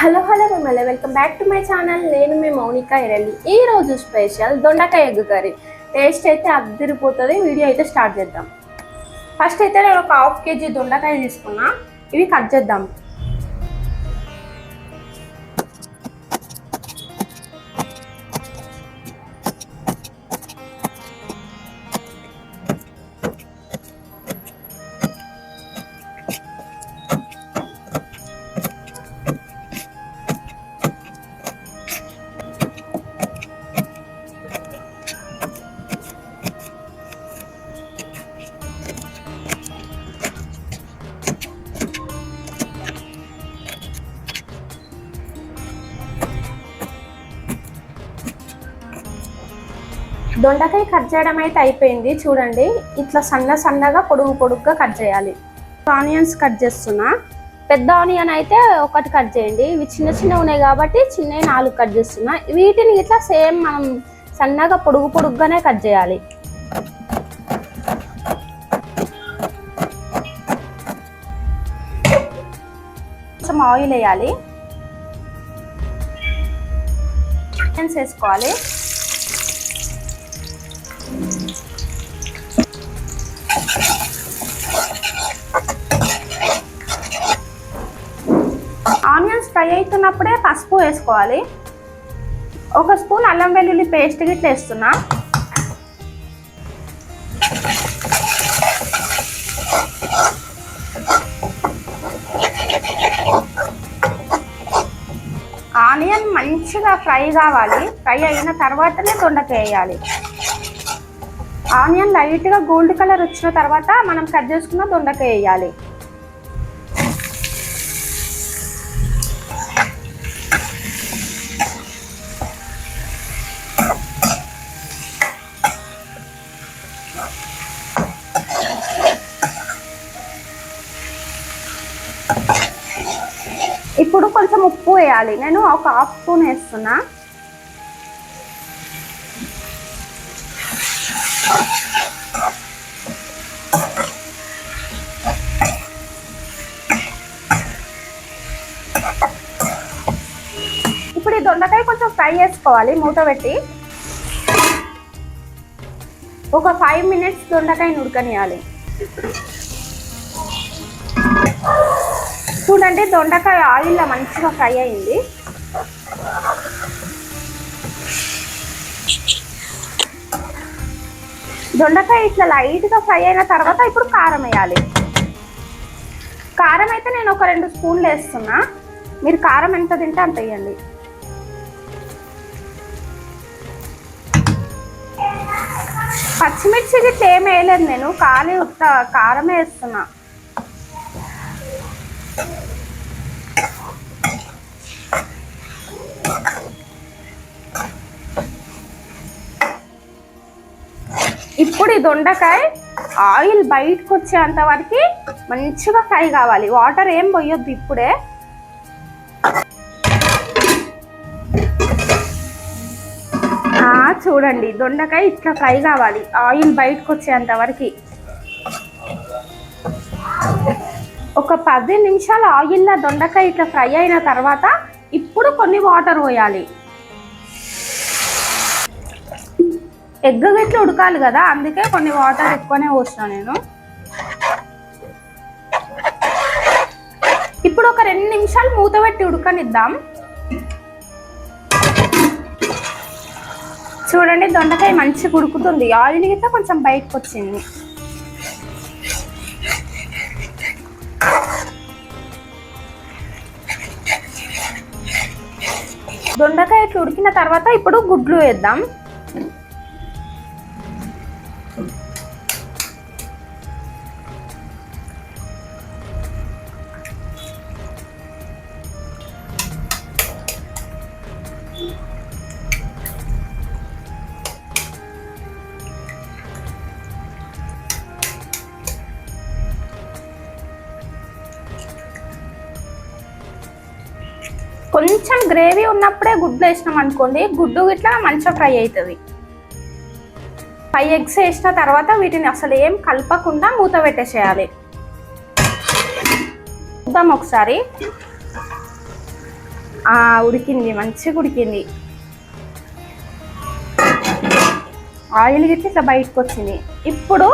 Hello hello మిమ్మల్ని welcome back to my channel. నేను మీ మౌనిక ఇరల్లి ఈ రోజు స్పెషల్ దొండకాయ ఎగ్ కర్రీ. టేస్ట్ అయితే అద్దరిపోతుంది. వీడియో అయితే స్టార్ట్ చేద్దాం. ఫస్ట్ అయితే నేను ఒక హాఫ్ కేజీ దొండకాయ తీసుకున్నా. ఇవి కట్ చేద్దాం. దొండకాయ కట్ చేయడం అయితే అయిపోయింది చూడండి. ఇట్లా సన్న సన్నగా పొడుగు పొడుగుగా కట్ చేయాలి. ఆనియన్స్ కట్ చేస్తున్నా. పెద్ద ఆనియన్ అయితే ఒకటి కట్ చేయండి. ఇవి చిన్న చిన్న ఉన్నాయి కాబట్టి చిన్నవి నాలుగు కట్ చేస్తున్నా. వీటిని ఇట్లా సేమ్ మనం సన్నగా పొడుగు పొడుగ్గానే కట్ చేయాలి. కొంచెం ఆయిల్ వేయాలి. వేసుకోవాలి. ఫ్రై అవుతున్నప్పుడే పసుపు వేసుకోవాలి. ఒక స్పూన్ అల్లం వెల్లుల్లి పేస్ట్ గిట్ల వేస్తున్నా. ఆనియన్ మంచిగా ఫ్రై కావాలి. ఫ్రై అయిన తర్వాతనే దొండకాయ వేయాలి. ఆనియన్ లైట్గా గోల్డ్ కలర్ వచ్చిన తర్వాత మనం కట్ చేసుకున్న దొండకాయ వేయాలి. ఇప్పుడు కొంచెం ఉప్పు వేయాలి. నేను ఒక హాఫ్ స్పూన్ వేస్తున్నా. ఇప్పుడు ఈ దొండకాయ కొంచెం ఫ్రై చేసుకోవాలి మూత పెట్టి. ఒక ఫైవ్ మినిట్స్ దొండకాయ ఉడకనియాలి చూడండి దొండకాయ ఆయిల్లో మంచిగా ఫ్రై అయింది. దొండకాయ ఇట్లా లైట్గా ఫ్రై అయిన తర్వాత ఇప్పుడు కారం వేయాలి. కారం అయితే నేను ఒక రెండు స్పూన్లు వేస్తున్నా. మీరు కారం ఎంత తింటే అంత వేయండి. పచ్చిమిర్చి ఇట్లా ఏం వేయలేదు నేను ఖాళీ కారం కారమే వేస్తున్నా. ఇప్పుడు ఈ దొండకాయ ఆయిల్ బయటకు వచ్చేంత వరకు మంచిగా ఫ్రై కావాలి. వాటర్ ఏం పోయొద్దు ఇప్పుడే. ఆ, చూడండి. దొండకాయ ఇట్లా ఫ్రై కావాలి. ఆయిల్ బయటకు వచ్చేంత వరకు. ఒక పది నిమిషాలు ఆయిల్లో దొండకాయ ఇట్లా ఫ్రై అయిన తర్వాత ఇప్పుడు కొన్ని వాటర్ పోయాలి. ఎగ్ గిట్లు ఉడకాలి కదా అందుకే కొన్ని వాటర్ ఎక్కువనే పోస్తాను నేను. ఇప్పుడు ఒక రెండు నిమిషాలు మూత పెట్టి ఉడకనిద్దాం. చూడండి దొండకాయ మంచిగా ఉడుకుతుంది. ఆయిల్ గిట్ల కొంచెం బయటకు వచ్చింది దొండకాయ ఇట్లా ఉడికిన తర్వాత ఇప్పుడు గుడ్లు వేద్దాం. కొంచెం గ్రేవీ ఉన్నప్పుడే గుడ్లు వేసినాం అనుకోండి గుడ్డు ఇట్లా మంచిగా ఫ్రై అవుతుంది ఫైవ్ ఎగ్స్ వేసిన తర్వాత వీటిని అసలు ఏం కలపకుండా మూత పెట్టేసేయాలి. చూద్దాం ఒకసారి. ఉడికింది మంచిగా ఉడికింది. ఆయిల్ గిట్టి ఇట్లా బయటకు వచ్చింది. ఇప్పుడు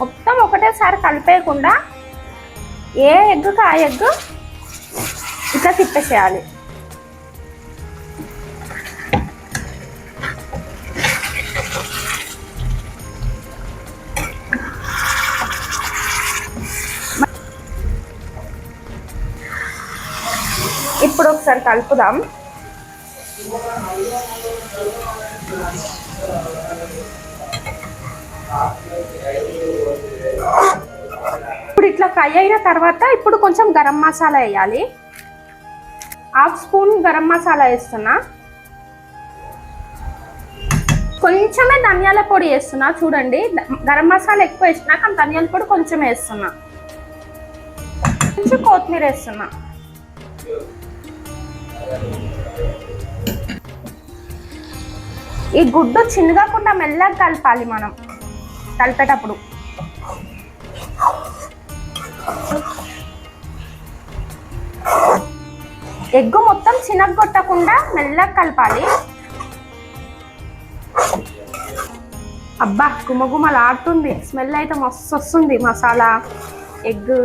మొత్తం ఒకటేసారి కలిపేయకుండా ఏ ఎగ్గుకి ఆ ఎగ్ ఇట్లా తిప్పేసేయాలి. ఒకసారి కలుపుదాం. ఇప్పుడు ఇట్లా ఫ్రై అయిన తర్వాత ఇప్పుడు కొంచెం గరం మసాలా వేయాలి. హాఫ్ స్పూన్ గరం మసాలా వేస్తున్నా. కొంచెమే ధనియాల పొడి వేస్తున్నా చూడండి. గరం మసాలా ఎక్కువ వేసినా కానీ ధనియాల పొడి కొంచెం వేస్తున్నా. కొంచెం కొత్తిమీర వేస్తున్నా. ఈ గుడ్డు చిన్నగాకుండా మెల్లగా కలపాలి మనం. కలిపేటప్పుడు. ఎగ్గు మొత్తం చిన్నగొట్టకుండా మెల్లగా కలపాలి. అబ్బా గుమగుమలాడుతుంది. స్మెల్ అయితే మస్తు వస్తుంది మసాలా ఎగ్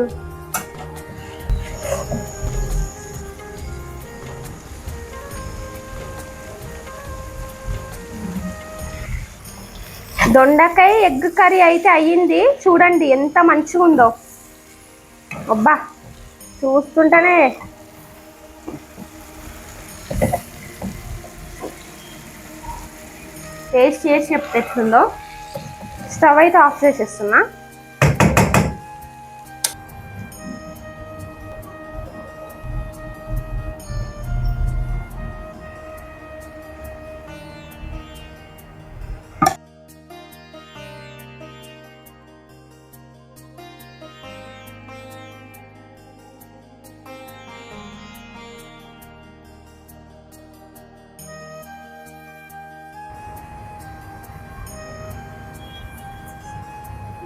దొండకాయ ఎగ్ కర్రీ అయితే అయ్యింది. చూడండి ఎంత మంచిగా ఉందో అబ్బా చూస్తుంటేనే. టేస్ట్ చేసి చెప్తే ఎట్లుందో. స్టవ్ అయితే ఆఫ్ చేసేస్తున్నా.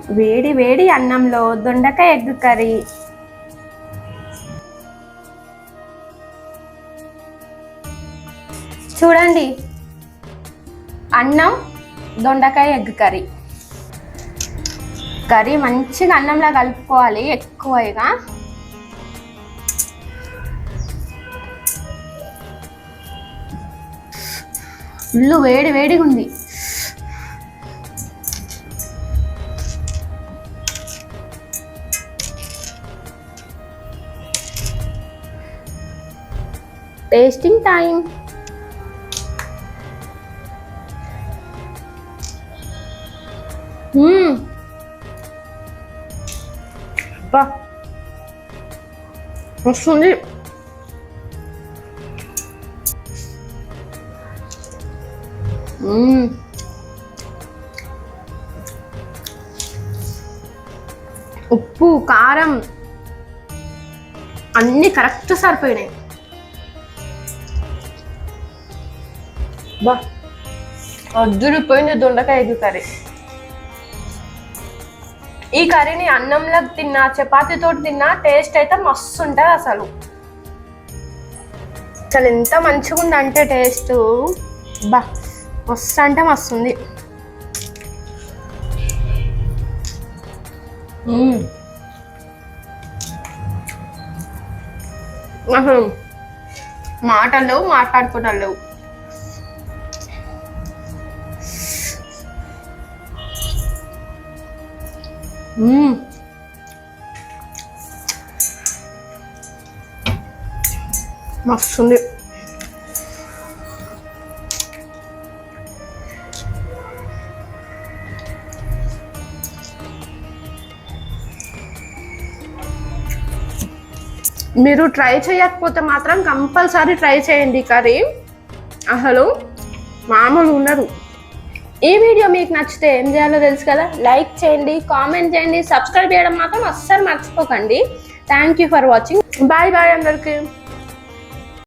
వేడి వేడి అన్నంలో దొండకాయ ఎగ్ కర్రీ. చూడండి. అన్నం దొండకాయ ఎగ్ కర్రీ. కర్రీ మంచిగా అన్నంలా కలుపుకోవాలి ఎక్కువగా. ఫుల్ వేడి వేడిగా ఉంది. టేస్టింగ్ టైం వస్తుంది. ఉప్పు కారం అన్నీ కరెక్ట్ సరిపోయినాయి. బా. అద్దురిపోయింది దొండకాయ ఎగ్ కర్రీ. ఈ కర్రీని అన్నంలో తిన్నా చపాతీతో తిన్నా టేస్ట్ అయితే మస్తు ఉంటుంది అసలు. అసలు ఎంత మంచిగా ఉందంటే టేస్ట్. బా. మస్తు అంటే మస్తు ఉంది. మాటలు లేవు లేవు. మస్తుంది. మీరు ట్రై చేయకపోతే మాత్రం కంపల్సరీ ట్రై చేయండి కర్రీ. అసలు మామూలు ఉండదు. ఈ వీడియో మీకు నచ్చితే ఏం చేయాలో తెలుసు కదా? లైక్ చేయండి కామెంట్ చేయండి సబ్స్క్రైబ్ చేయడం మాత్రం అస్సలు మర్చిపోకండి. Thank you for watching bye bye అందరికీ.